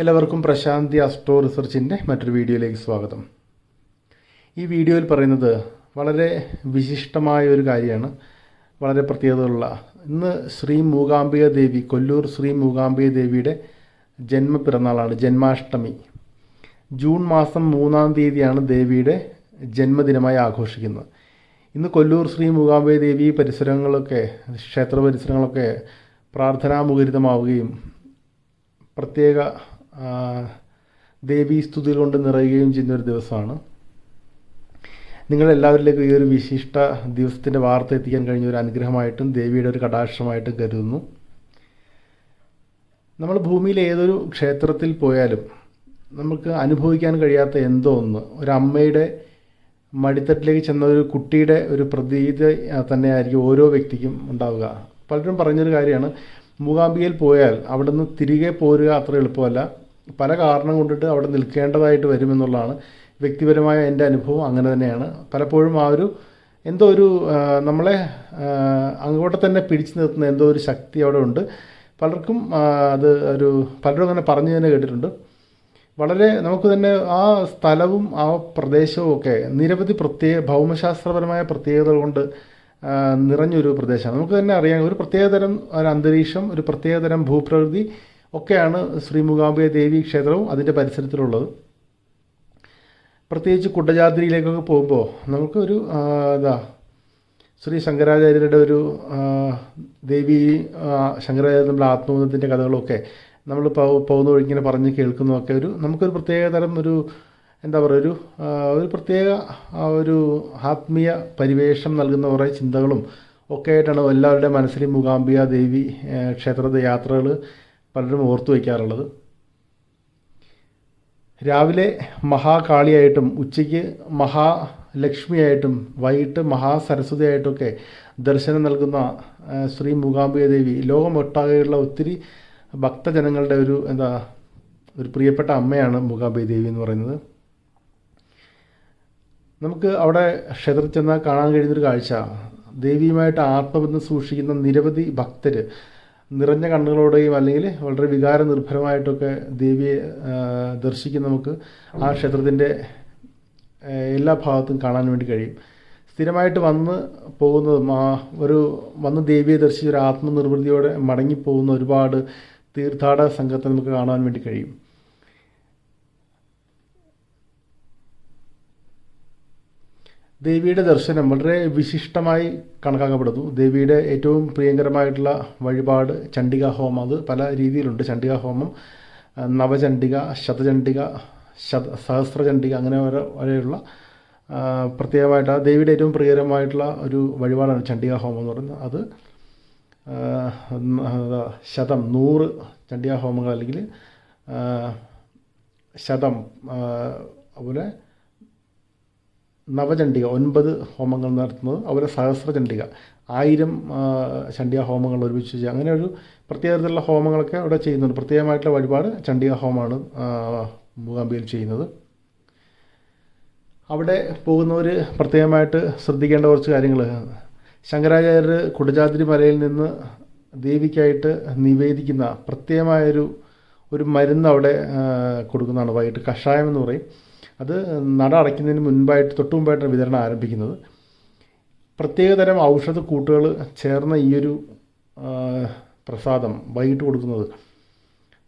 എല്ലാവർക്കും പ്രശാന്തി അസ്ട്രോ റിസർച്ചിന്റെ മറ്റൊരു വീഡിയോയിലേക്ക് സ്വാഗതം. ഈ വീഡിയോയിൽ പറയുന്നത് വളരെ വിശിഷ്ടമായ ഒരു കാര്യമാണ്. വളരെ പ്രത്യേകതയുള്ള ഇന്ന് ശ്രീ മൂകാംബിക ദേവി കൊല്ലൂർ ശ്രീ മൂകാംബിക ദേവിയുടെ ജന്മ പിറന്നാളാണ് ജന്മാഷ്ടമി. ജൂൺ മാസം മൂന്നാം തീയതിയാണ് ദേവിയുടെ ജന്മദിനമായി ആഘോഷിക്കുന്നത്. ഇന്ന് കൊല്ലൂർ ശ്രീ മൂകാംബിക ദേവി പരിസരങ്ങളൊക്കെ ക്ഷേത്ര പരിസരങ്ങളൊക്കെ പ്രാർത്ഥനാമുഖരിതമാവുകയും പ്രത്യേക ആ, ദേവീസ്തുതികൾ കൊണ്ട് നിറയുകയും ചെയ്യുന്ന ഒരു ദിവസമാണ്. നിങ്ങളെല്ലാവരിലേക്കും ഈ ഒരു വിശിഷ്ട ദിവസത്തിന്റെ വാർത്ത എത്തിക്കാൻ കഴിഞ്ഞ ഒരു അനുഗ്രഹമായിട്ടും ദേവിയുടെ ഒരു കടാക്ഷമായിട്ടും കരുതുന്നു. നമ്മൾ ഭൂമിയിലെ ഏതൊരു ക്ഷേത്രത്തിൽ പോയാലും നമുക്ക് അനുഭവിക്കാൻ കഴിയാത്ത എന്തോ ഒന്ന് ഒരമ്മയുടെ മടിത്തട്ടിലേക്ക് ചെന്ന ഒരു കുട്ടിയുടെ ഒരു പ്രതീതി തന്നെയായിരിക്കും ഓരോ വ്യക്തിക്കും ഉണ്ടാവുക. പലരും പറഞ്ഞൊരു കാര്യമാണ് മൂകാംബികയിൽ പോയാൽ അവിടെ നിന്ന് തിരികെ പോരുക അത്ര എളുപ്പമല്ല. പല കാരണം കൊണ്ടിട്ട് അവിടെ നിൽക്കേണ്ടതായിട്ട് വരുമെന്നുള്ളതാണ്. വ്യക്തിപരമായ എന്റെ അനുഭവം അങ്ങനെ തന്നെയാണ്. പലപ്പോഴും ആ ഒരു എന്തോ ഒരു നമ്മളെ അങ്ങോട്ട് തന്നെ പിടിച്ചു നിർത്തുന്ന എന്തോ ഒരു ശക്തി അവിടെ ഉണ്ട്. പലർക്കും അത് ഒരു പലരും അങ്ങനെ പറഞ്ഞു തന്നെ കേട്ടിട്ടുണ്ട്. വളരെ നമുക്ക് തന്നെ ആ സ്ഥലവും ആ പ്രദേശവും ഒക്കെ നിരവധി പ്രത്യേക ഭൗമശാസ്ത്രപരമായ പ്രത്യേകതകൾ കൊണ്ട് നിറഞ്ഞൊരു പ്രദേശമാണ്. നമുക്ക് തന്നെ അറിയാം ഒരു പ്രത്യേകതരം ഒരു അന്തരീക്ഷം ഒരു പ്രത്യേകതരം ഭൂപ്രകൃതി ഒക്കെയാണ് ശ്രീ മൂകാംബിക ദേവി ക്ഷേത്രവും അതിന്റെ പരിസരത്തിലുള്ളത്. പ്രത്യേകിച്ച് കുട്ടജാദ്രിയിലേക്കൊക്കെ പോകുമ്പോൾ നമുക്കൊരു ഒരു ഇതാ ശ്രീ ശങ്കരാചാര്യരുടെ ഒരു ദേവി ശങ്കരാചാര്യ നമ്മുടെ ആത്മബന്ധത്തിന്റെ കഥകളൊക്കെ നമ്മൾ പോകുന്ന വഴി ഇങ്ങനെ പറഞ്ഞ് കേൾക്കുന്നതൊക്കെ ഒരു നമുക്കൊരു പ്രത്യേക തരം ഒരു എന്താ പറയുക ഒരു ഒരു പ്രത്യേക ഒരു ആത്മീയ പരിവേഷം നൽകുന്ന കുറേ ചിന്തകളും ഒക്കെ ആയിട്ടാണ് എല്ലാവരുടെ മനസ്സിലും മൂകാംബിക ദേവി ക്ഷേത്രത്തെ യാത്രകൾ പലരും ഓർത്തു വയ്ക്കാറുള്ളത്. രാവിലെ മഹാകാളിയായിട്ടും ഉച്ചയ്ക്ക് മഹാലക്ഷ്മിയായിട്ടും വൈകിട്ട് മഹാസരസ്വതിയായിട്ടൊക്കെ ദർശനം നൽകുന്ന ശ്രീ മൂകാംബിക ദേവി ലോകമൊട്ടാകെയുള്ള ഒത്തിരി ഭക്തജനങ്ങളുടെ ഒരു എന്താ ഒരു പ്രിയപ്പെട്ട അമ്മയാണ് മൂകാംബിക ദേവി എന്ന് പറയുന്നത്. നമുക്ക് അവിടെ ക്ഷേത്രത്തിൽ ചെന്നാൽ കാണാൻ കഴിയുന്നൊരു കാഴ്ച. ദേവിയുമായിട്ട് ആത്മബന്ധം സൂക്ഷിക്കുന്ന നിരവധി ഭക്തർ നിറഞ്ഞ കണ്ണുകളോടെയും അല്ലെങ്കിൽ വളരെ വികാര നിർഭരമായിട്ടൊക്കെ ദേവിയെ ദർശിക്കുന്ന നമുക്ക് ആ ക്ഷേത്രത്തിന്റെ എല്ലാ ഭാഗത്തും കാണാൻ വേണ്ടി കഴിയും. സ്ഥിരമായിട്ട് വന്ന് പോകുന്നതും ആ ഒരു വന്ന് ദേവിയെ ദർശിച്ച് ഒരു ആത്മനിർവൃതിയോടെ മടങ്ങിപ്പോകുന്ന ഒരുപാട് തീർത്ഥാടക സംഘത്തെ നമുക്ക് കാണാൻ വേണ്ടി കഴിയും. ദേവിയുടെ ദർശനം വളരെ വിശിഷ്ടമായി കണക്കാക്കപ്പെടുന്നു. ദേവിയുടെ ഏറ്റവും പ്രിയങ്കരമായിട്ടുള്ള വഴിപാട് ചണ്ഡിക ഹോമം. അത് പല രീതിയിലുണ്ട്. ചണ്ഡിക ഹോമം നവചണ്ഡിക ശതചണ്ഡിക ശത സഹസ്രചണ്ഡിക അങ്ങനെ വരെയുള്ള പ്രത്യേകമായിട്ട് ആ ദേവിയുടെ ഏറ്റവും പ്രിയകരമായിട്ടുള്ള ഒരു വഴിപാടാണ് ചണ്ഡിക ഹോമം എന്ന് പറയുന്നത്. അതാ, ശതം നൂറ് ചണ്ഡിക ഹോമങ്ങൾ അല്ലെങ്കിൽ ശതം അതുപോലെ നവചണ്ഡിക ഒൻപത് ഹോമങ്ങൾ നടത്തുന്നത് അതുപോലെ സഹസ്രചണ്ഡിക. ആയിരം ആ, ചണ്ഡിക ഹോമങ്ങൾ ഒരുമിച്ച് ചെയ്യുക. അങ്ങനെ ഒരു പ്രത്യേക ഹോമങ്ങളൊക്കെ അവിടെ ചെയ്യുന്നുണ്ട്. പ്രത്യേകമായിട്ടുള്ള വഴിപാട് ചണ്ഡിക ഹോമമാണ് മൂകാംബിയിൽ ചെയ്യുന്നത്. അവിടെ പോകുന്നവർ പ്രത്യേകമായിട്ട് ശ്രദ്ധിക്കേണ്ട കുറച്ച് കാര്യങ്ങൾ ശങ്കരാചാര്യർ കുടജാദ്രി മലയിൽ നിന്ന് ദേവിക്കായിട്ട് നിവേദിക്കുന്ന പ്രത്യേകമായൊരു ഒരു മരുന്ന് അവിടെ കൊടുക്കുന്നതാണ് വൈകിട്ട് കഷായം എന്ന് പറയും. അത് നട അടയ്ക്കുന്നതിന് മുൻപായിട്ട് തൊട്ട് മുമ്പായിട്ടാണ് വിതരണം ആരംഭിക്കുന്നത്. പ്രത്യേകതരം ഔഷധ കൂട്ടുകൾ ചേർന്ന ഈയൊരു പ്രസാദം വൈകിട്ട് കൊടുക്കുന്നത്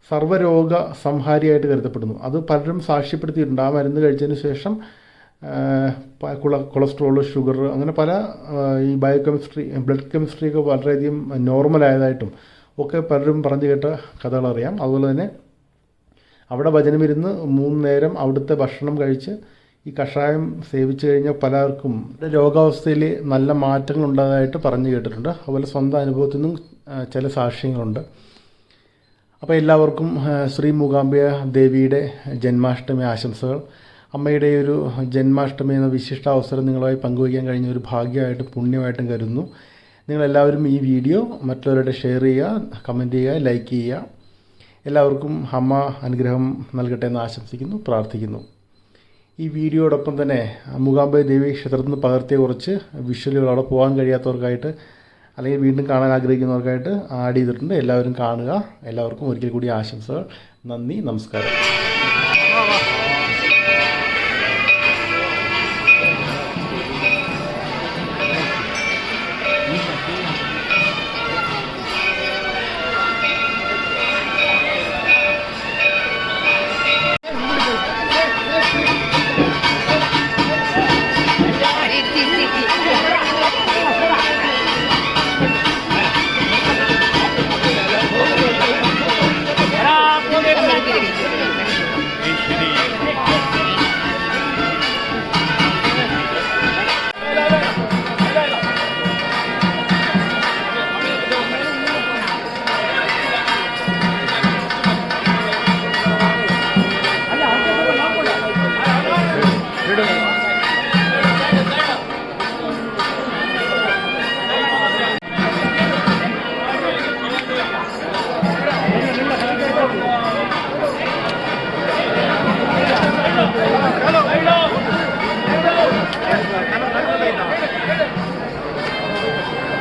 സർവരോഗ സംഹാരിയായിട്ട് കരുതപ്പെടുന്നു. അത് പലരും സാക്ഷ്യപ്പെടുത്തിയിട്ടുണ്ട്. ആ മരുന്ന് കഴിച്ചതിന് ശേഷം കുള- കൊളസ്ട്രോൾ ഷുഗർ അങ്ങനെ പല ഈ ഈ ബയോകെമിസ്ട്രി ബ്ലഡ് കെമിസ്ട്രിയൊക്കെ വളരെയധികം നോർമലായതായിട്ടും ഒക്കെ പലരും പറഞ്ഞു കേട്ട കഥകളറിയാം. അതുപോലെ തന്നെ അവിടെ വചനമിരുന്ന് മൂന്ന് നേരം അവിടുത്തെ ഭക്ഷണം കഴിച്ച് ഈ കഷായം സേവിച്ചു കഴിഞ്ഞാൽ പലർക്കും രോഗാവസ്ഥയിൽ നല്ല മാറ്റങ്ങൾ ഉണ്ടായതായിട്ട് പറഞ്ഞു കേട്ടിട്ടുണ്ട്. അതുപോലെ സ്വന്തം അനുഭവത്തിൽ നിന്നും ചില സാക്ഷ്യങ്ങളുണ്ട്. അപ്പോൾ എല്ലാവർക്കും ശ്രീ മൂകാംബിക ദേവിയുടെ ജന്മാഷ്ടമി ആശംസകൾ. അമ്മയുടെ ഒരു ജന്മാഷ്ടമി എന്ന വിശിഷ്ട അവസരം നിങ്ങളുമായി പങ്കുവയ്ക്കാൻ കഴിഞ്ഞ ഒരു ഭാഗ്യമായിട്ടും പുണ്യമായിട്ടും കരുതുന്നു. നിങ്ങളെല്ലാവരും ഈ വീഡിയോ മറ്റുള്ളവരുടെ ഷെയർ ചെയ്യുക കമന്റ് ചെയ്യുക ലൈക്ക് ചെയ്യുക. എല്ലാവർക്കും അമ്മ അനുഗ്രഹം നൽകട്ടെ എന്ന് ആശംസിക്കുന്നു പ്രാർത്ഥിക്കുന്നു. ഈ വീഡിയോടൊപ്പം തന്നെ മൂകാംബ ദേവി ക്ഷേത്രത്തിൽ നിന്ന് പകർത്തിയ കുറച്ച് വിഷ്വലുകൾ അവിടെ പോകാൻ കഴിയാത്തവർക്കായിട്ട് അല്ലെങ്കിൽ വീണ്ടും കാണാൻ ആഗ്രഹിക്കുന്നവർക്കായിട്ട് ആഡ് ചെയ്തിട്ടുണ്ട്. എല്ലാവരും കാണുക. എല്ലാവർക്കും ഒരിക്കൽ കൂടി ആശംസകൾ. നന്ദി നമസ്കാരം.